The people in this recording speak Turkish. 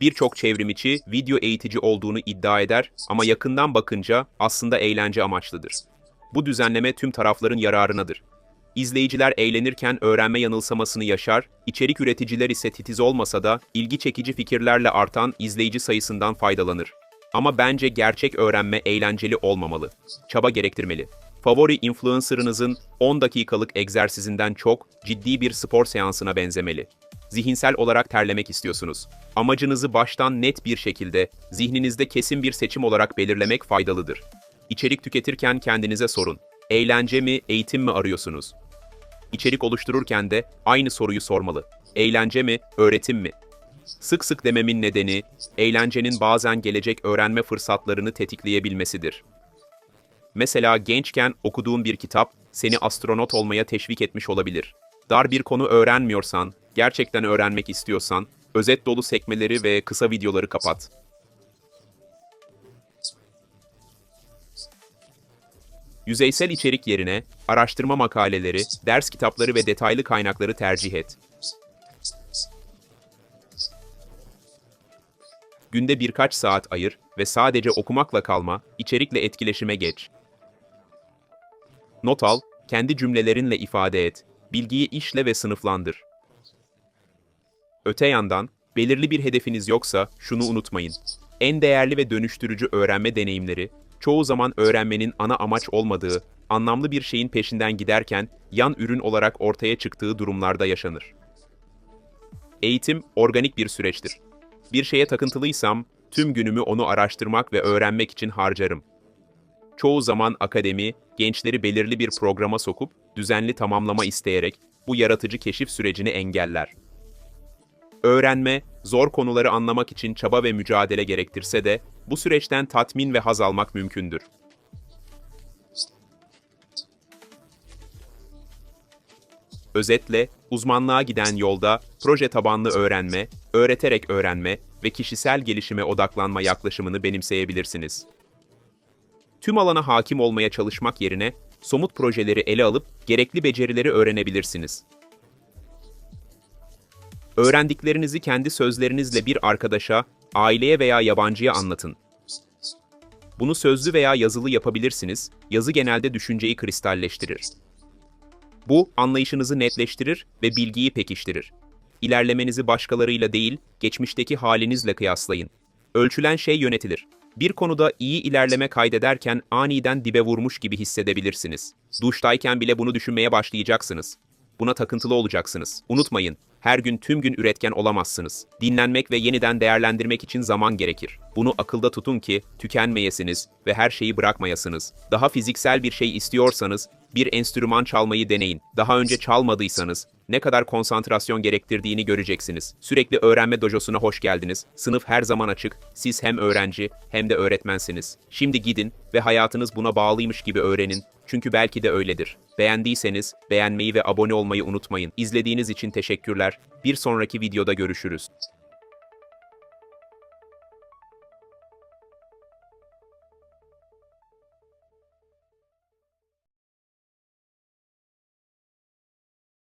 Birçok çevrimiçi video eğitici olduğunu iddia eder ama yakından bakınca aslında eğlence amaçlıdır. Bu düzenleme tüm tarafların yararınadır. İzleyiciler eğlenirken öğrenme yanılsamasını yaşar, içerik üreticiler ise titiz olmasa da ilgi çekici fikirlerle artan izleyici sayısından faydalanır. Ama bence gerçek öğrenme eğlenceli olmamalı. Çaba gerektirmeli. Favori influencer'ınızın 10 dakikalık egzersizinden çok ciddi bir spor seansına benzemeli. Zihinsel olarak terlemek istiyorsunuz. Amacınızı baştan net bir şekilde, zihninizde kesin bir seçim olarak belirlemek faydalıdır. İçerik tüketirken kendinize sorun. Eğlence mi, eğitim mi arıyorsunuz? İçerik oluştururken de aynı soruyu sormalı. Eğlence mi, öğretim mi? Sık sık dememin nedeni, eğlencenin bazen gelecek öğrenme fırsatlarını tetikleyebilmesidir. Mesela gençken okuduğun bir kitap seni astronot olmaya teşvik etmiş olabilir. Dar bir konu öğrenmiyorsan, gerçekten öğrenmek istiyorsan, özet dolu sekmeleri ve kısa videoları kapat. Yüzeysel içerik yerine araştırma makaleleri, ders kitapları ve detaylı kaynakları tercih et. Günde birkaç saat ayır ve sadece okumakla kalma, içerikle etkileşime geç. Not al, kendi cümlelerinle ifade et, bilgiyi işle ve sınıflandır. Öte yandan, belirli bir hedefiniz yoksa şunu unutmayın. En değerli ve dönüştürücü öğrenme deneyimleri, çoğu zaman öğrenmenin ana amaç olmadığı, anlamlı bir şeyin peşinden giderken yan ürün olarak ortaya çıktığı durumlarda yaşanır. Eğitim organik bir süreçtir. Bir şeye takıntılıysam, tüm günümü onu araştırmak ve öğrenmek için harcarım. Çoğu zaman akademi, gençleri belirli bir programa sokup düzenli tamamlama isteyerek bu yaratıcı keşif sürecini engeller. Öğrenme, zor konuları anlamak için çaba ve mücadele gerektirse de bu süreçten tatmin ve haz almak mümkündür. Özetle, uzmanlığa giden yolda proje tabanlı öğrenme, öğreterek öğrenme ve kişisel gelişime odaklanma yaklaşımını benimseyebilirsiniz. Tüm alana hakim olmaya çalışmak yerine somut projeleri ele alıp gerekli becerileri öğrenebilirsiniz. Öğrendiklerinizi kendi sözlerinizle bir arkadaşa, aileye veya yabancıya anlatın. Bunu sözlü veya yazılı yapabilirsiniz. Yazı genelde düşünceyi kristalleştirir. Bu, anlayışınızı netleştirir ve bilgiyi pekiştirir. İlerlemenizi başkalarıyla değil, geçmişteki halinizle kıyaslayın. Ölçülen şey yönetilir. Bir konuda iyi ilerleme kaydederken aniden dibe vurmuş gibi hissedebilirsiniz. Duştayken bile bunu düşünmeye başlayacaksınız. Buna takıntılı olacaksınız. Unutmayın, her gün tüm gün üretken olamazsınız. Dinlenmek ve yeniden değerlendirmek için zaman gerekir. Bunu akılda tutun ki tükenmeyesiniz ve her şeyi bırakmayasınız. Daha fiziksel bir şey istiyorsanız bir enstrüman çalmayı deneyin. Daha önce çalmadıysanız ne kadar konsantrasyon gerektirdiğini göreceksiniz. Sürekli öğrenme dojosuna hoş geldiniz. Sınıf her zaman açık. Siz hem öğrenci hem de öğretmensiniz. Şimdi gidin ve hayatınız buna bağlıymış gibi öğrenin. Çünkü belki de öyledir. Beğendiyseniz beğenmeyi ve abone olmayı unutmayın. İzlediğiniz için teşekkürler. Bir sonraki videoda görüşürüz.